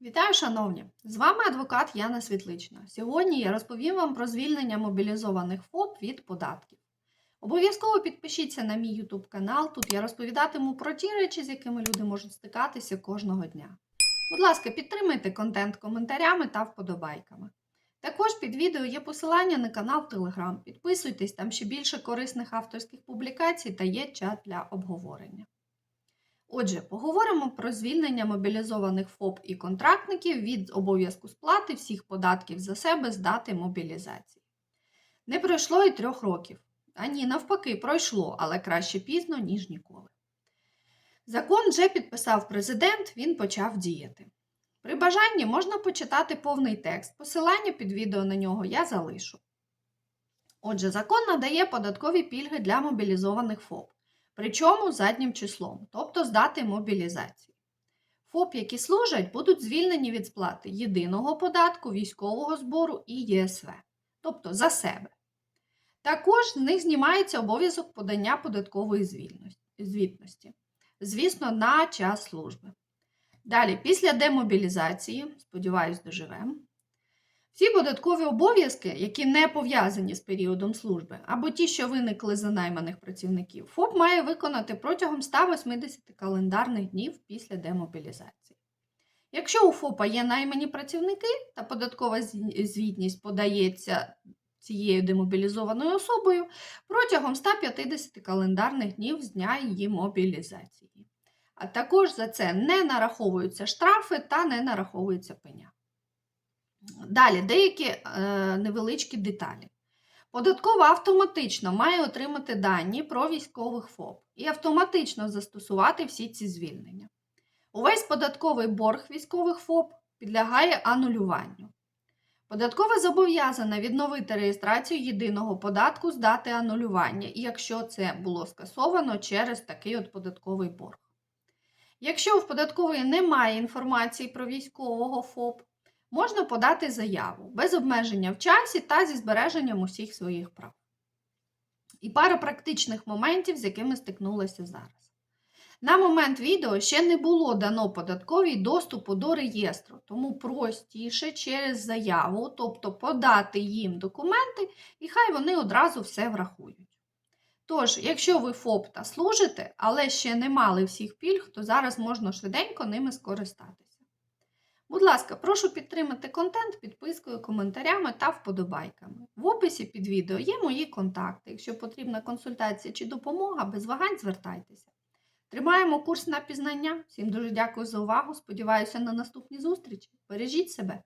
Вітаю, шановні! З вами адвокат Яна Світлична. Сьогодні я розповім вам про звільнення мобілізованих ФОП від податків. Обов'язково підпишіться на мій YouTube канал. Тут я розповідатиму про ті речі, з якими люди можуть стикатися кожного дня. Будь ласка, підтримайте контент коментарями та вподобайками. Також під відео є посилання на канал Telegram. Підписуйтесь, там ще більше корисних авторських публікацій та є чат для обговорення. Отже, поговоримо про звільнення мобілізованих ФОП і контрактників від обов'язку сплати всіх податків за себе з дати мобілізації. Не пройшло і трьох років. А ні, навпаки, пройшло, але краще пізно, ніж ніколи. Закон вже підписав президент, він почав діяти. При бажанні можна почитати повний текст. Посилання під відео на нього я залишу. Отже, закон надає податкові пільги для мобілізованих ФОП. Причому заднім числом, тобто з дати мобілізації. ФОП, які служать, будуть звільнені від сплати єдиного податку, військового збору і ЄСВ, тобто за себе. Також з них знімається обов'язок подання податкової звітності, звісно, на час служби. Далі, після демобілізації, сподіваюсь, доживемо. Всі податкові обов'язки, які не пов'язані з періодом служби, або ті, що виникли за найманих працівників, ФОП має виконати протягом 180 календарних днів після демобілізації. Якщо у ФОПа є наймані працівники та податкова звітність подається цією демобілізованою особою протягом 150 календарних днів з дня її мобілізації. А також за це не нараховуються штрафи та не нараховується пеня. Далі деякі е, невеличкі деталі. Податкова автоматично має отримати дані про військових ФОП і автоматично застосувати всі ці звільнення. Увесь податковий борг військових ФОП підлягає анулюванню. Податкова зобов'язана відновити реєстрацію єдиного податку з дати анулювання, якщо це було скасовано через такий от податковий борг. Якщо в податкової немає інформації про військового ФОП, можна подати заяву без обмеження в часі та зі збереженням усіх своїх прав. І пара практичних моментів, з якими стикнулася зараз. На момент відео ще не було дано податковій доступу до реєстру, тому простіше через заяву, тобто подати їм документи, і хай вони одразу все врахують. Тож, якщо ви ФОП та служите, але ще не мали всіх пільг, то зараз можна швиденько ними скористатися. Будь ласка, прошу підтримати контент підпискою, коментарями та вподобайками. В описі під відео є мої контакти. Якщо потрібна консультація чи допомога, без вагань звертайтеся. Тримаємо курс на пізнання. Всім дуже дякую за увагу. Сподіваюся на наступні зустрічі. Бережіть себе!